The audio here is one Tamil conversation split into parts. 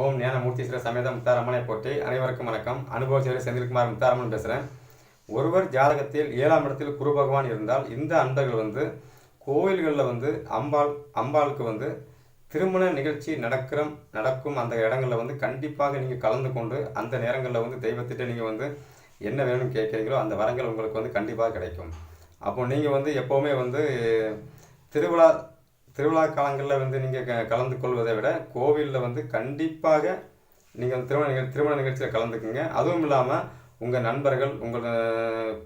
ஓம் ஞானமூர்த்தீஸ்வர சமேத முத்தாரம்மனை போட்டு அனைவருக்கும் வணக்கம். அனுபவ செந்தில்குமார் முத்தாரம்மன் பேசுகிறேன் ஒருவர் ஜாதகத்தில் ஏழாம் இடத்தில் குரு பகவான் இருந்தால் இந்த அன்பர்கள் வந்து கோயில்களில் வந்து அம்பாள் அம்பாளுக்கு வந்து திருமண நிகழ்ச்சி நடக்கிற நடக்கும் அந்த இடங்களில் வந்து கண்டிப்பாக நீங்கள் கலந்து கொண்டு அந்த நேரங்களில் வந்து தெய்வத்திட்ட நீங்கள் வந்து என்ன வேணும்னு கேட்குறீங்களோ அந்த வரங்கள் உங்களுக்கு வந்து கண்டிப்பாக கிடைக்கும். அப்போ நீங்கள் வந்து எப்போவுமே வந்து திருவிழா திருவிழா காலங்களில் வந்து நீங்கள் க கலந்து கொள்வதை விட கோவிலில் வந்து கண்டிப்பாக நீங்கள் திருமண நிகழ்ச்சி திருமண நிகழ்ச்சியில் கலந்துக்குங்க. அதுவும் இல்லாமல் உங்கள் நண்பர்கள் உங்கள்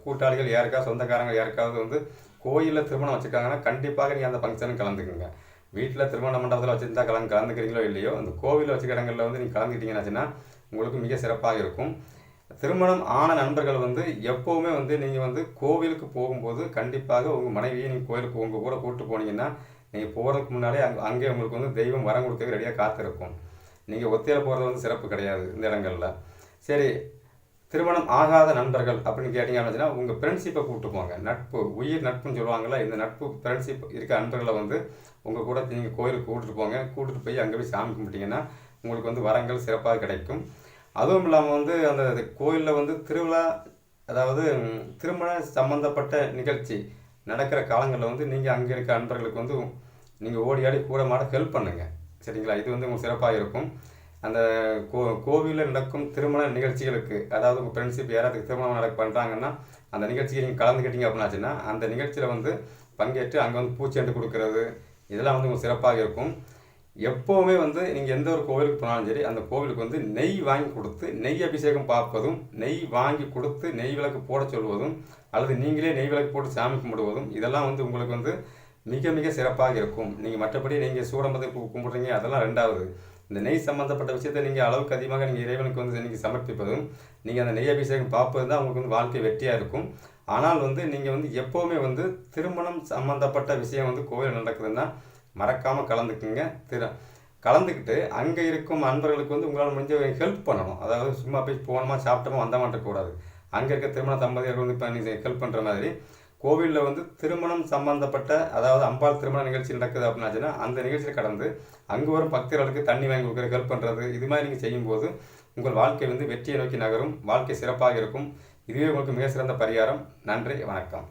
கூட்டாளிகள் யாருக்காவது சொந்தக்காரங்க யாருக்காவது வந்து கோயிலில் திருமணம் வச்சுருக்காங்கன்னா கண்டிப்பாக நீங்கள் அந்த ஃபங்க்ஷனுக்கு கலந்துக்குங்க. வீட்டில் திருமண மண்டபத்தில் வச்சுருந்தா கலந்து கலந்துக்கிறீங்களோ இல்லையோ அந்த கோவிலில் வச்சுக்க இடங்களில் வந்து நீங்கள் கலந்துக்கிட்டீங்கன்னாச்சுன்னா உங்களுக்கு மிக சிறப்பாக இருக்கும். திருமணம் ஆன நண்பர்கள் வந்து எப்போவுமே வந்து நீங்கள் வந்து கோவிலுக்கு போகும்போது கண்டிப்பாக உங்கள் மனைவியை நீங்கள் கோயிலுக்கு உங்கள் கூட கூப்பிட்டு போனீங்கன்னா நீங்கள் போகிறதுக்கு முன்னாலே அங்கே அங்கே உங்களுக்கு வந்து தெய்வம் வரம் கொடுக்க ரெடியாக காத்திருக்கும். நீங்கள் ஒத்தையில் போகிறது வந்து சிறப்பு கிடையாது இந்த இடங்களில். சரி திருமணம் ஆகாத நண்பர்கள் அப்படின்னு கேட்டிங்க அப்படின்னா உங்கள் ஃப்ரெண்ட்ஷிப்பை கூப்பிட்டு போங்க. நட்பு உயிர் நட்புன்னு சொல்லுவாங்களா இந்த நட்பு ஃப்ரெண்ட்ஷிப் இருக்க நண்பர்களை வந்து உங்கள் கூட நீங்கள் கோயிலுக்கு கூப்பிட்டு போங்க. கூப்பிட்டு போய் அங்கே போய் சாமி கும்பிட்டீங்கன்னா உங்களுக்கு வந்து வரங்கள் சிறப்பாக கிடைக்கும். அதுவும் இல்லாமல் வந்து அந்த கோயிலில் வந்து திருவிழா அதாவது திருமண சம்பந்தப்பட்ட நிகழ்ச்சி நடக்கிற காலங்களில் வந்து நீங்கள் அங்கே இருக்க நண்பர்களுக்கு வந்து நீங்கள் ஓடி ஆடி கூட மாட ஹெல்ப் பண்ணுங்கள் சரிங்களா? இது வந்து உங்களுக்கு சிறப்பாக இருக்கும். அந்த கோ கோவிலில் நடக்கும் திருமண நிகழ்ச்சிகளுக்கு அதாவது உங்கள் ஃப்ரெண்ட்ஷிப் யாராவது திருமணம் நடக்க பண்ணுறாங்கன்னா அந்த நிகழ்ச்சிக்கு நீங்கள் கலந்துக்கிட்டீங்க அப்படின்னாச்சுன்னா அந்த நிகழ்ச்சியில் வந்து பங்கேற்று அங்கே வந்து பூச்செண்டு கொடுக்கறது இதெல்லாம் வந்து உங்களுக்கு சிறப்பாக இருக்கும். எப்போவுமே வந்து நீங்கள் எந்த ஒரு கோவிலுக்கு போனாலும் சரி அந்த கோவிலுக்கு வந்து நெய் வாங்கி கொடுத்து நெய் அபிஷேகம் பார்ப்பதும் நெய் வாங்கி கொடுத்து நெய் விளக்கு போட சொல்வதும் அல்லது நீங்களே நெய் விளக்கு போட்டு சாமி கும்பிடுவதும் இதெல்லாம் வந்து உங்களுக்கு வந்து மிக மிக சிறப்பாக இருக்கும். நீங்கள் மற்றபடி நீங்கள் சூடம்பதை கும்பிட்றீங்க அதெல்லாம் ரெண்டாவது. இந்த நெய் சம்மந்தப்பட்ட விஷயத்தை நீங்கள் அளவுக்கு அதிகமாக நீங்கள் இறைவனுக்கு வந்து நீங்கள் சமர்ப்பிப்பதும் நீங்கள் அந்த நெய் அபிஷேகம் பார்ப்பது தான் உங்களுக்கு வந்து வாழ்க்கை வெற்றியாக இருக்கும். ஆனால் வந்து நீங்கள் வந்து எப்போவுமே வந்து திருமணம் சம்மந்தப்பட்ட விஷயம் வந்து கோவில் நடக்குதுன்னா மறக்காமல் கலந்துக்குங்க. திரு கலந்துக்கிட்டு அங்கே இருக்கும் அன்பர்களுக்கு வந்து உங்களால் முடிஞ்ச ஹெல்ப் பண்ணணும். அதாவது சும்மா போய் போனோமா சாப்பிட்டோமா வந்தோமா மாட்டேக்கூடாது அங்கே இருக்க திருமண தம்பதியர்கள் வந்து இப்போ நீங்கள் ஹெல்ப் பண்ணுற மாதிரி கோவிலில் வந்து திருமணம் சம்பந்தப்பட்ட அதாவது அம்பாள் திருமண நிகழ்ச்சி நடக்குது அப்படின்னாச்சுன்னா அந்த நிகழ்ச்சியில் கடந்து அங்கு வரும் பக்தர்களுக்கு தண்ணி வாங்கி கொடுக்குற ஹெல்ப் பண்ணுறது இது மாதிரி நீங்கள் செய்யும்போது உங்கள் வாழ்க்கை வந்து வெற்றியை நோக்கி நகரும் வாழ்க்கை சிறப்பாக இருக்கும். இதுவே உங்களுக்கு மிக சிறந்த பரிகாரம். நன்றி வணக்கம்.